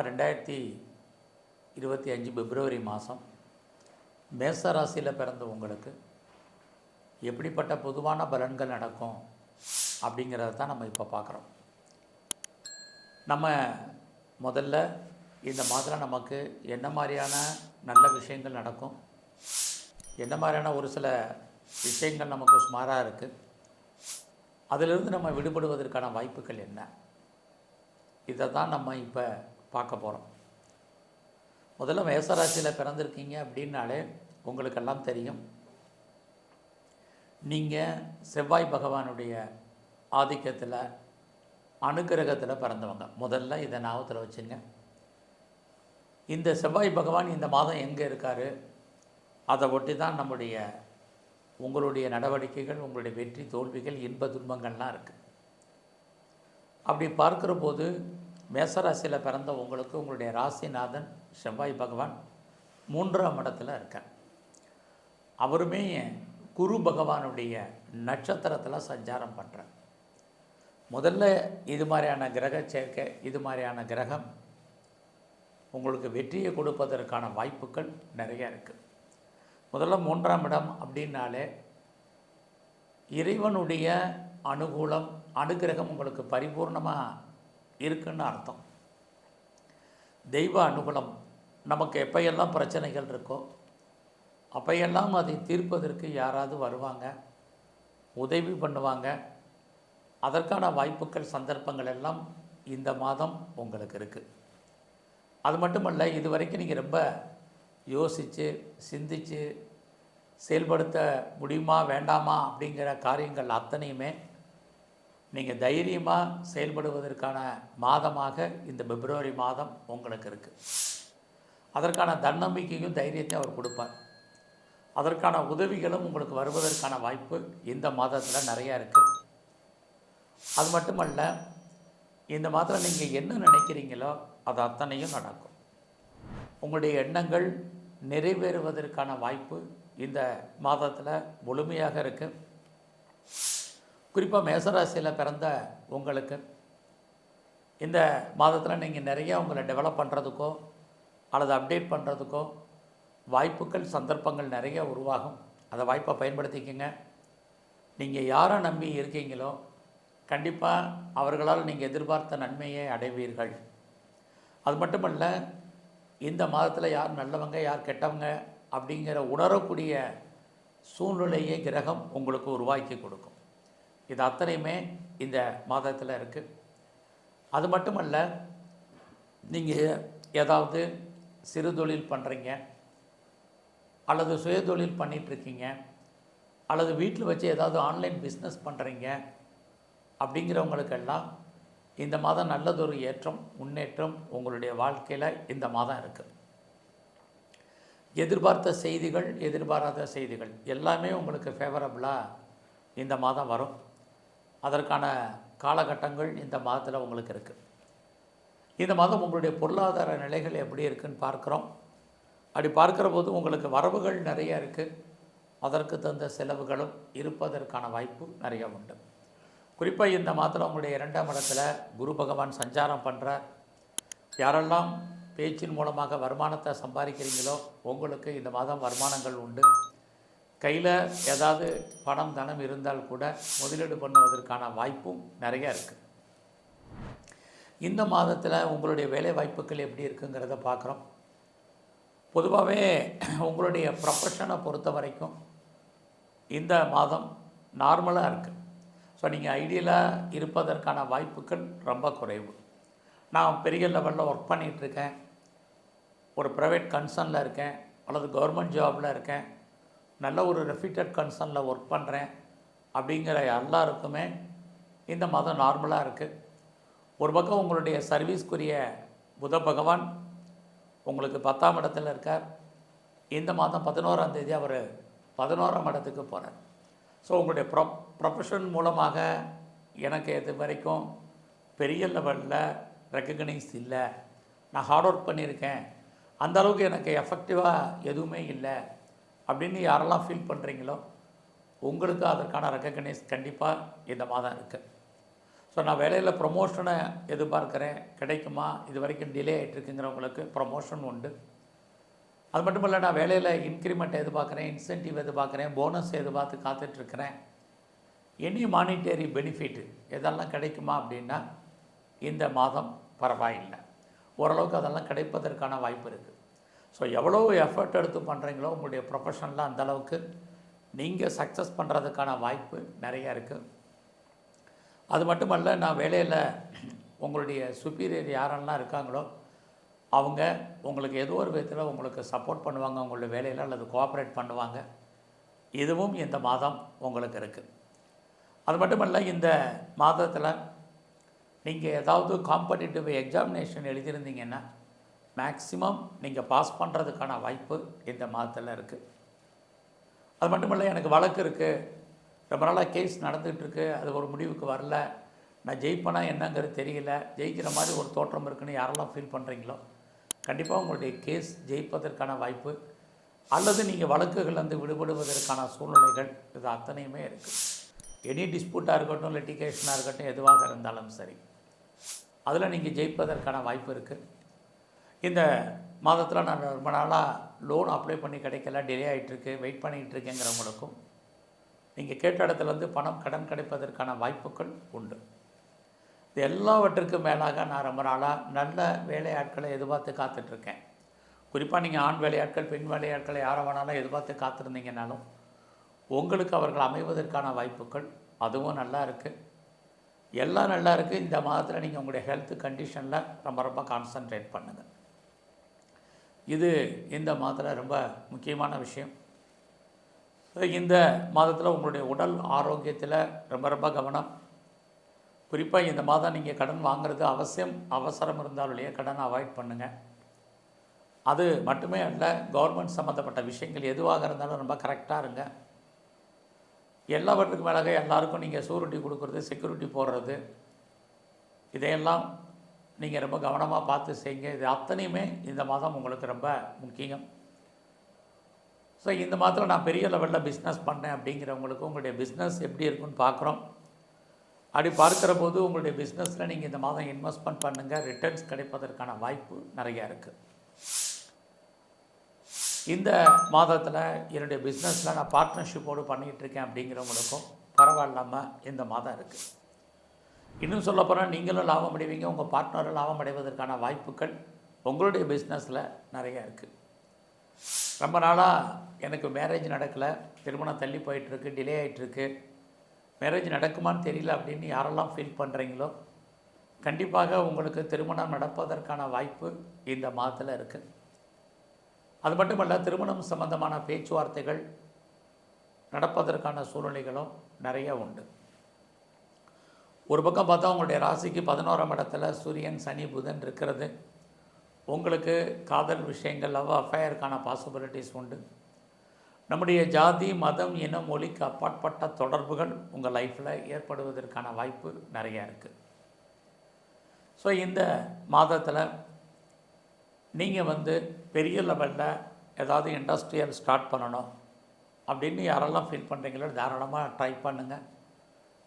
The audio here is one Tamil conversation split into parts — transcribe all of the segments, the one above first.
ரெண்டாயிரத்தி இருபத்தி அஞ்சு பிப்ரவரி மாதம் மேச ராசியில் பிறந்த உங்களுக்கு எப்படிப்பட்ட பொதுவான பலன்கள் நடக்கும் அப்படிங்கிறத தான் நம்ம இப்போ பார்க்குறோம் நம்ம முதல்ல இந்த மாதத்தில் நமக்கு என்ன மாதிரியான நல்ல விஷயங்கள் நடக்கும்? என்ன மாதிரியான ஒரு சில விஷயங்கள் நமக்கு சுமாராக இருக்குது அதிலிருந்து நம்ம விடுபடுவதற்கான வாய்ப்புகள் என்ன? இதை தான் நம்ம இப்போ பார்க்க போகிறோம் முதல்ல மேசராசியில் பிறந்திருக்கீங்க அப்படின்னாலே உங்களுக்கெல்லாம் தெரியும். நீங்கள் செவ்வாய் பகவானுடைய ஆதிக்கத்தில் அனுகிரகத்தில் பிறந்தவங்க. முதல்ல இதை ஞாபகத்தில் வச்சுங்க. இந்த செவ்வாய் பகவான் இந்த மாதம் எங்கே இருக்கார்? அதை ஒட்டி தான் நம்முடைய உங்களுடைய நடவடிக்கைகள் உங்களுடைய வெற்றி தோல்விகள் இன்ப துன்பங்கள்லாம் இருக்குது அப்படி பார்க்குற போது மேசராசியில் பிறந்த உங்களுக்கு உங்களுடைய ராசிநாதன் செவ்வாய் பகவான் மூன்றாம் இடத்துல இருக்கார். அவருமே குரு பகவானுடைய நட்சத்திரத்தில் சஞ்சாரம் பண்ணுறார் முதல்ல இது மாதிரியான கிரக சேர்க்கை இது மாதிரியான கிரகம் உங்களுக்கு வெற்றியை கொடுப்பதற்கான வாய்ப்புகள் நிறைய இருக்குது முதல்ல மூன்றாம் இடம் அப்படின்னாலே இறைவனுடைய அனுகூலம் அனுகிரகம் உங்களுக்கு பரிபூர்ணமாக இருக்குன்னு அர்த்தம். தெய்வ அனுகூலம் நமக்கு எப்பையெல்லாம் பிரச்சனைகள் இருக்கோ அப்பையெல்லாம் அதை தீர்ப்பதற்கு யாராவது வருவாங்க உதவி பண்ணுவாங்க. அதற்கான வாய்ப்புகள் சந்தர்ப்பங்கள் எல்லாம் இந்த மாதம் உங்களுக்கு இருக்குது அது மட்டுமல்ல இது வரைக்கும் நீங்கள் ரொம்ப யோசித்து சிந்தித்து செயல்படுத்த முடியுமா வேண்டாமா அப்படிங்கிற காரியங்கள் அத்தனையுமே நீங்கள் தைரியமாக செயல்படுவதற்கான மாதமாக இந்த பிப்ரவரி மாதம் உங்களுக்கு இருக்குது அதற்கான தன்னம்பிக்கையும் தைரியத்தையும் அவர் கொடுப்பார். அதற்கான உதவிகளும் உங்களுக்கு வருவதற்கான வாய்ப்பு இந்த மாதத்தில் நிறையா இருக்குது அது மட்டுமல்ல இந்த மாதத்தில் நீங்கள் என்ன நினைக்கிறீங்களோ அது அத்தனையும் நடக்கும். உங்களுடைய எண்ணங்கள் நிறைவேறுவதற்கான வாய்ப்பு இந்த மாதத்தில் முழுமையாக இருக்குது குறிப்பாக மேசராசியில் பிறந்த உங்களுக்கு இந்த மாதத்தில் நீங்கள் நிறைய உங்களை டெவலப் பண்ணுறதுக்கோ அல்லது அப்டேட் பண்ணுறதுக்கோ வாய்ப்புகள் சந்தர்ப்பங்கள் நிறைய உருவாகும். அந்த வாய்ப்பை பயன்படுத்திக்கங்க. நீங்கள் யாரை நம்பி இருக்கீங்களோ கண்டிப்பாக அவர்களால் நீங்கள் எதிர்பார்த்த நன்மையை அடைவீர்கள். அது மட்டுமல்ல இந்த மாதத்தில் யார் நல்லவங்க யார் கெட்டவங்க அப்படிங்கிற உணரக்கூடிய சூழ்நிலையை கிரகம் உங்களுக்கு உருவாக்கி கொடுக்கும். இது அத்தனையுமே இந்த மாதத்தில் இருக்குது அது மட்டுமல்ல நீங்கள் ஏதாவது சிறு தொழில் பண்ணுறீங்க அல்லது சுயதொழில் பண்ணிகிட்ருக்கீங்க அல்லது வீட்டில் வச்சு ஏதாவது ஆன்லைன் பிஸ்னஸ் பண்ணுறீங்க அப்படிங்கிறவங்களுக்கெல்லாம் இந்த மாதம் நல்லதொரு ஏற்றம் முன்னேற்றம் உங்களுடைய வாழ்க்கையில் இந்த மாதம் இருக்குது எதிர்பார்த்த செய்திகள் எதிர்பாராத செய்திகள் எல்லாமே உங்களுக்கு ஃபேவரபுளாக இந்த மாதம் வரும். அதற்கான காலகட்டங்கள் இந்த மாதத்தில் உங்களுக்கு இருக்குது இந்த மாதம் உங்களுடைய பொருளாதார நிலைகள் எப்படி இருக்குன்னு பார்க்குறோம். அப்படி பார்க்குற போது உங்களுக்கு வரவுகள் நிறைய இருக்குது அதற்கு தகுந்த செலவுகளும் இருப்பதற்கான வாய்ப்பு நிறைய உண்டு. குறிப்பாக இந்த மாதத்தில் உங்களுடைய இரண்டாம் இடத்துல குரு பகவான் சஞ்சாரம் பண்ணுறார் யாரெல்லாம் பேச்சின் மூலமாக வருமானத்தை சம்பாதிக்கிறீங்களோ உங்களுக்கு இந்த மாதம் வருமானங்கள் உண்டு. கையில் ஏதாவது பணம் தனம் இருந்தால் கூட முதலீடு பண்ணுவதற்கான வாய்ப்பும் நிறைய இருக்குது இந்த மாதத்தில் உங்களுடைய வேலை வாய்ப்புகள் எப்படி இருக்குங்கிறத பார்க்குறோம் பொதுவாகவே உங்களுடைய ப்ரொஃபஷனை பொறுத்த வரைக்கும் இந்த மாதம் நார்மலாக இருக்குது ஸோ நீங்கள் ஐடியலாக இருப்பதற்கான வாய்ப்புகள் ரொம்ப குறைவு. நான் பெரிய லெவலில் ஒர்க் பண்ணிகிட்ருக்கேன் ஒரு ப்ரைவேட் கன்சர்னில் இருக்கேன். அல்லது கவர்மெண்ட் ஜாபில் இருக்கேன். நல்ல ஒரு ரெஃபிட்டட் கன்சர்னில் ஒர்க் பண்ணுறேன் அப்படிங்கிற எல்லாருக்குமே இந்த மாதம் நார்மலாக இருக்குது ஒரு பக்கம் உங்களுடைய சர்வீஸ்க்குரிய புத பகவான் உங்களுக்கு பத்தாம் இடத்துல இருக்கார். இந்த மாதம் பதினோராம் தேதி அவர் பதினோராம் இடத்துக்கு போகிறார் ஸோ உங்களுடைய ப்ரொ ப்ரொஃபஷன் மூலமாக எனக்கு இது வரைக்கும் பெரிய லெவலில் ரெக்கக்னைஸ் இல்லை. நான் ஹார்ட் ஒர்க் பண்ணியிருக்கேன். அந்த அளவுக்கு எனக்கு எஃபெக்டிவாக எதுவுமே இல்லை. அப்படின்னு யாரெல்லாம் ஃபீல் பண்ணுறீங்களோ உங்களுக்கு அதற்கான ரெக்கக்னைஸ் கண்டிப்பாக இந்த மாதம் இருக்குது ஸோ நான் வேலையில் ப்ரொமோஷனை எதிர்பார்க்குறேன். கிடைக்குமா? இது வரைக்கும் டிலே ஆகிட்டுருக்குங்கிறவங்களுக்கு ப்ரொமோஷன் உண்டு. அது மட்டும் இல்லை நான் வேலையில் இன்க்ரிமெண்ட் எதிர்பார்க்குறேன் இன்சென்டிவ் எதிர்பார்க்குறேன் போனஸ் எதிர்பார்த்து காத்துட்ருக்கிறேன் எனி மானிட்டரி பெனிஃபிட் இதெல்லாம் கிடைக்குமா அப்படின்னா இந்த மாதம் பரவாயில்லை. ஓரளவுக்கு அதெல்லாம் கிடைப்பதற்கான வாய்ப்பு இருக்குது ஸோ எவ்வளோ எஃபர்ட் எடுத்து பண்ணுறீங்களோ உங்களுடைய ப்ரொஃபஷனில் அந்தளவுக்கு நீங்கள் சக்ஸஸ் பண்ணுறதுக்கான வாய்ப்பு நிறையா இருக்குது அது மட்டுமல்ல நான் வேலையில் உங்களுடைய சுப்பீரியர் யாரெல்லாம் இருக்காங்களோ அவங்க உங்களுக்கு ஏதோ ஒரு விதத்தில் உங்களுக்கு சப்போர்ட் பண்ணுவாங்க உங்களுடைய வேலையில் அல்லது கோஆப்ரேட் பண்ணுவாங்க. இதுவும் இந்த மாதம் உங்களுக்கு இருக்குது அது மட்டுமல்ல இந்த மாதத்தில் நீங்கள் ஏதாவது காம்படிட்டிவ் எக்ஸாமினேஷன் எழுதியிருந்தீங்கன்னா மேக்ஸிமம் நீங்கள் பாஸ் பண்ணுறதுக்கான வாய்ப்பு இந்த மாதத்தில் இருக்குது அது மட்டுமல்ல எனக்கு வழக்கு இருக்குது ரொம்ப நாளாக கேஸ் நடந்துகிட்ருக்கு அது ஒரு முடிவுக்கு வரல. நான் ஜெயிப்பேனா என்னங்கிறது தெரியல. ஜெயிக்கிற மாதிரி ஒரு தோற்றம் இருக்குன்னு யாரெல்லாம் ஃபீல் பண்ணுறீங்களோ கண்டிப்பாக உங்களுடைய கேஸ் ஜெயிப்பதற்கான வாய்ப்பு அல்லது நீங்கள் வழக்குகள்லேருந்து விடுபடுவதற்கான சூழ்நிலைகள் இது அத்தனையுமே இருக்குது எனி டிஸ்பியூட்டாக இருக்கட்டும் லிட்டிகேஷனாக இருக்கட்டும் எதுவாக இருந்தாலும் சரி அதில் நீங்கள் ஜெயிப்பதற்கான வாய்ப்பு இருக்குது இந்த மாதத்தில் நான் ரொம்ப நாளாக லோன் அப்ளை பண்ணி கிடைக்கல டிலே ஆகிட்டுருக்கு வெயிட் பண்ணிகிட்டு இருக்கேங்கிறவங்களுக்கும் நீங்கள் கேட்ட இடத்துல வந்து பணம் கடன் கிடைப்பதற்கான வாய்ப்புகள் உண்டு. இது எல்லாவற்றுக்கும் மேலாக நான் ரொம்ப நாளாக நல்ல வேலையாட்களை எதிர்பார்த்து காத்துட்ருக்கேன். குறிப்பாக நீங்கள் ஆண் வேலையாட்கள் பெண் வேலையாட்களை யாரை வேணாலும் எதிர்பார்த்து காத்திருந்தீங்கனாலும் உங்களுக்கு அவர்கள் அமைவதற்கான வாய்ப்புகள் அதுவும் நல்லா இருக்குது எல்லாம் நல்லா இருக்குது இந்த மாதத்தில் நீங்கள் உங்களுடைய ஹெல்த் கண்டிஷனில் ரொம்ப ரொம்ப கான்சன்ட்ரேட் பண்ணுங்கள் இது இந்த மாதத்தில் ரொம்ப முக்கியமான விஷயம். இந்த மாதத்தில் உங்களுடைய உடல் ஆரோக்கியத்தில் ரொம்ப ரொம்ப கவனம். குறிப்பாக இந்த மாதம் நீங்கள் கடன் வாங்குறது அவசியம் அவசரம் இருந்தாலுடைய கடனை அவாய்ட் பண்ணுங்கள் அது மட்டுமே அல்ல கவர்மெண்ட் சம்மந்தப்பட்ட விஷயங்கள் எதுவாக இருந்தாலும் ரொம்ப கரெக்டாக இருங்க. எல்லாவற்றுக்கு மேலாக எல்லாருக்கும் நீங்கள் சூரிட்டி கொடுக்குறது செக்யூரிட்டி போடுறது இதையெல்லாம் நீங்கள் ரொம்ப கவனமாக பார்த்து செய்யுங்க. இது அத்தனையுமே இந்த மாதம் உங்களுக்கு ரொம்ப முக்கியம். ஸோ இந்த மாதத்தில் நான் பெரிய லெவலில் பிஸ்னஸ் பண்ணேன் அப்படிங்கிறவங்களுக்கு உங்களுடைய பிஸ்னஸ் எப்படி இருக்குன்னு பார்க்குறோம். அப்படி பார்க்குற போது உங்களுடைய பிஸ்னஸில் நீங்கள் இந்த மாதம் இன்வெஸ்ட்மெண்ட் பண்ணுங்கள் ரிட்டர்ன்ஸ் கிடைப்பதற்கான வாய்ப்பு நிறையா இருக்குது இந்த மாதத்தில் என்னுடைய பிஸ்னஸில் நான் பார்ட்னர்ஷிப்போடு பண்ணிகிட்டு இருக்கேன் அப்படிங்கிறவங்களுக்கும் பரவாயில்லாமல் இந்த மாதம் இருக்குது இன்னும் சொல்ல போனால் நீங்களும் லாபம் அடைவீங்க உங்கள் பார்ட்னரும் லாபம் அடைவதற்கான வாய்ப்புகள் உங்களுடைய பிஸ்னஸில் நிறையா இருக்குது ரொம்ப நாளாக எனக்கு மேரேஜ் நடக்கலை திருமணம் தள்ளி போயிட்டுருக்கு டிலே ஆகிட்டுருக்கு மேரேஜ் நடக்குமான்னு தெரியல அப்படின்னு யாரெல்லாம் ஃபீல் பண்ணுறீங்களோ கண்டிப்பாக உங்களுக்கு திருமணம் நடப்பதற்கான வாய்ப்பு இந்த மாதத்தில் இருக்குது அது மட்டுமல்ல திருமணம் சம்பந்தமான பேச்சுவார்த்தைகள் நடப்பதற்கான சூழ்நிலைகளும் நிறைய உண்டு. ஒரு பக்கம் பார்த்தா உங்களுடைய ராசிக்கு பதினோராம் இடத்துல சூரியன் சனி புதன் இருக்கிறது. உங்களுக்கு காதல் விஷயங்கள் லவ் அஃபயருக்கான பாசிபிலிட்டிஸ் உண்டு. நம்முடைய ஜாதி மதம் இனம் மொழிக்கு அப்பாற்பட்ட தொடர்புகள் உங்கள் லைஃப்பில் ஏற்படுவதற்கான வாய்ப்பு நிறையா இருக்குது ஸோ இந்த மாதத்தில் நீங்கள் வந்து பெரிய லெவலில் ஏதாவது இண்டஸ்ட்ரியல் ஸ்டார்ட் பண்ணணும் அப்படின்னு யாரெல்லாம் ஃபீல் பண்ணுறீங்களோ தாராளமாக ட்ரை பண்ணுங்கள்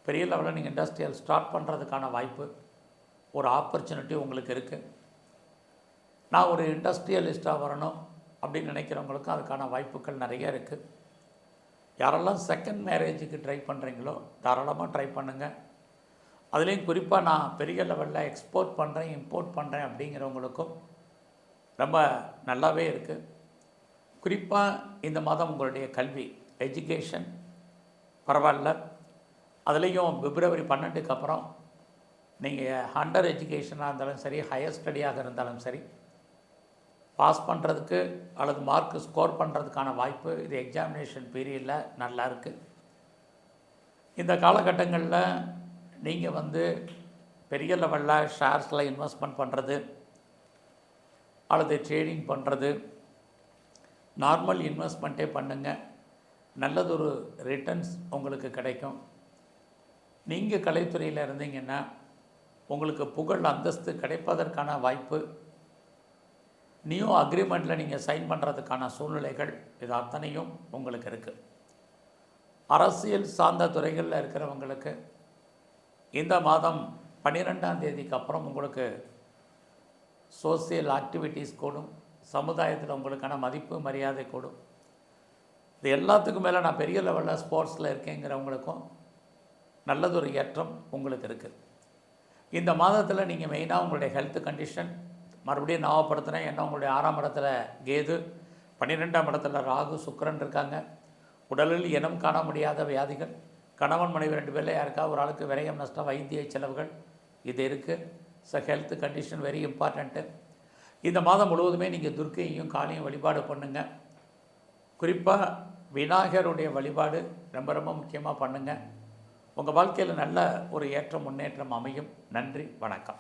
பெரிய லெவலில் நீங்கள் இண்டஸ்ட்ரியல் ஸ்டார்ட் பண்ணுறதுக்கான வாய்ப்பு ஒரு ஆப்பர்ச்சுனிட்டி உங்களுக்கு இருக்குது. நான் ஒரு இண்டஸ்ட்ரியலிஸ்ட்டாக வரணும் அப்படின்னு நினைக்கிறவங்களுக்கும் அதுக்கான வாய்ப்புகள் நிறைய இருக்குது. யாரெல்லாம் செகண்ட் மேரேஜுக்கு ட்ரை பண்ணுறீங்களோ தாராளமாக ட்ரை பண்ணுங்கள் அதுலேயும் குறிப்பாக நான் பெரிய லெவலில் எக்ஸ்போர்ட் பண்ணுறேன் இம்போர்ட் பண்ணுறேன் அப்படிங்கிறவங்களுக்கும் ரொம்ப நல்லாவே இருக்குது. குறிப்பாக இந்த மாதம் உங்களுடைய கல்வி எஜுகேஷன் பரவாயில்ல. அதுலேயும் பிப்ரவரி பன்னெண்டுக்கு அப்புறம் நீங்கள் ஹண்டர் எஜுகேஷனாக இருந்தாலும் சரி ஹையர் ஸ்டடியாக இருந்தாலும் சரி பாஸ் பண்ணுறதுக்கு அல்லது மார்க் ஸ்கோர் பண்ணுறதுக்கான வாய்ப்பு இது எக்ஸாமினேஷன் பீரியடில் நல்லா இருக்குது இந்த காலகட்டங்களில் நீங்கள் வந்து பெரிய லெவலில் ஷேர்ஸில் இன்வெஸ்ட்மெண்ட் பண்ணுறது அல்லது ட்ரேடிங் பண்ணுறது நார்மல் இன்வெஸ்ட்மெண்ட்டே பண்ணுங்கள் நல்லதொரு ரிட்டர்ன்ஸ் உங்களுக்கு கிடைக்கும். நீங்கள் கலைத்துறையில் இருந்தீங்கன்னா உங்களுக்கு புகழ் அந்தஸ்து கிடைப்பதற்கான வாய்ப்பு நியூ அக்ரிமெண்ட்டில் நீங்கள் சைன் பண்ணுறதுக்கான சூழ்நிலைகள் இது அத்தனையும் உங்களுக்கு இருக்குது அரசியல் சார்ந்த துறைகளில் இருக்கிறவங்களுக்கு இந்த மாதம் பன்னிரெண்டாம் தேதிக்கு அப்புறம் உங்களுக்கு சோசியல் ஆக்டிவிட்டீஸ் கூடும் சமுதாயத்தில் உங்களுக்கான மதிப்பு மரியாதை கூடும். இது எல்லாத்துக்கும் மேலே நான் பெரிய லெவலில் ஸ்போர்ட்ஸில் இருக்கேங்கிறவங்களுக்கும் நல்லதொரு ஏற்றம் உங்களுக்கு இருக்குது. இந்த மாதத்தில் நீங்கள் மெயினாக உங்களுடைய ஹெல்த் கண்டிஷன் மறுபடியும் ஞாபகப்படுத்துகிறேன் ஏன்னா உங்களுடைய ஆறாம் இடத்துல கேது பன்னிரெண்டாம் இடத்துல ராகு சுக்கரன் இருக்காங்க. உடலில் இனம் காண முடியாத வியாதிகள். கணவன் மனைவி ரெண்டு பேரில் யாருக்காவது ஒரு ஆளுக்கு விரயம் நஷ்டம் வைத்திய செலவுகள் இது இருக்குது so health condition very important இந்த மாதம் முழுவதுமே நீங்கள் துர்க்கையும் காளியும் வழிபாடு பண்ணுங்கள் குறிப்பாக விநாயகருடைய வழிபாடு ரொம்ப ரொம்ப முக்கியமாக பண்ணுங்கள் உங்கள் வாழ்க்கையில் நல்ல ஒரு ஏற்றம் முன்னேற்றம் அமையும். நன்றி வணக்கம்.